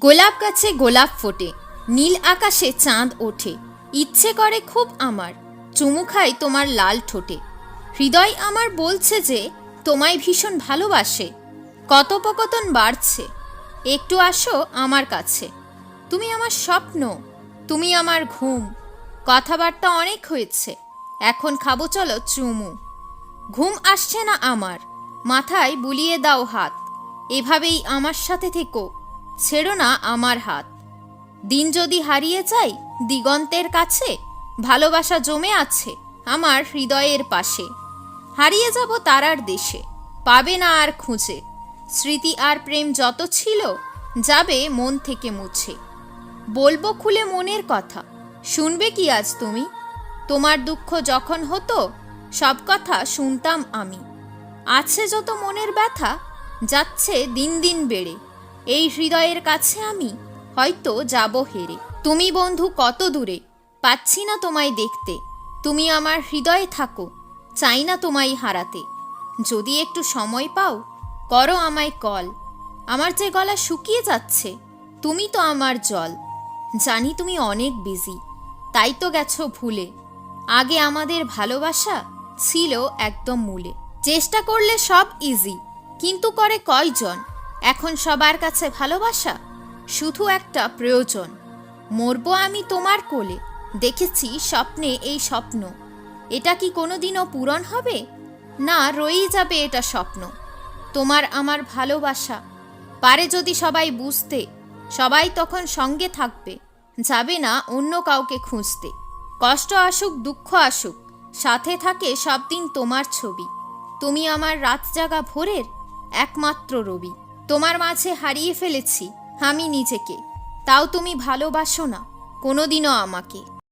গোলাপ গাছে গোলাপ ফোটে, নীল আকাশে চাঁদ ওঠে। ইচ্ছে করে খুব আমার, চুমু খাই তোমার লাল ঠোঁটে। হৃদয় আমার বলছে যে, তোমায় ভীষণ ভালোবাসে, কথোপকথন বাড়ছে। একটু আসো আমার কাছে। তুমি আমার স্বপ্ন, তুমি আমার ঘুম। কথাবার্তা অনেক হয়েছে, এখন খাব চলো চুমু। ঘুম আসছে না আমার, মাথায় বুলিয়ে দাও হাত। এভাবেই আমার সাথে থেকো। ছেড়ো না আমার হাত। দিন যদি হারিয়ে যাই দিগন্তের কাছে ভালোবাসা জমে আছে আমার হৃদয়ের পাশে। হারিয়ে যাব তারার দেশে, পাবে না আর খুঁজে। স্মৃতি আর প্রেম যত ছিল, যাবে মন থেকে মুছে। বলব খুলে মনের কথা, শুনবে কি আজ তুমি? তোমার দুঃখ যখন হতো, সব কথা শুনতাম আমি। আছে যত মনের ব্যথা, যাচ্ছে দিন দিন বেড়ে। এই হৃদয়ের কাছে আমি হয়তো যাব হেরে। তুমি বন্ধু কত দূরে, পাচ্ছি না তোমায় দেখতে। তুমি আমার হৃদয়ে থাকো, চাই না তোমায় হারাতে। যদি একটু সময় পাও, করো আমায় কল। আমার যে গলা শুকিয়ে যাচ্ছে, তুমি তো আমার জল। জানি তুমি অনেক বিজি তাই তো গেছো ভুলে। আগে আমাদের ভালোবাসা ছিল একদম মূলে। চেষ্টা করলে সব ইজি কিন্তু করে কয়জন? এখন সবার কাছে ভালোবাসা শুধু একটা প্রয়োজন। মরবো আমি তোমার কোলে। দেখেছি স্বপ্নে এই স্বপ্ন। এটা কি কোনোদিনও পূরণ হবে? না, রয়েই যাবে এটা স্বপ্ন। তোমার আমার ভালোবাসা। পারে যদি সবাই বুঝতে, সবাই তখন সঙ্গে থাকবে। যাবে না অন্য কাউকে খুঁজতে। কষ্ট আসুক, দুঃখ আসুক, সাথে থাকে সব দিন তোমার ছবি। তুমি আমার রাত জাগা ভোরের একমাত্র রবি। তোমার মাঝে হারিয়ে ফেলেছি আমি নিজেকে। তাও তুমি ভালোবাসো না কোনোদিনও আমাকে।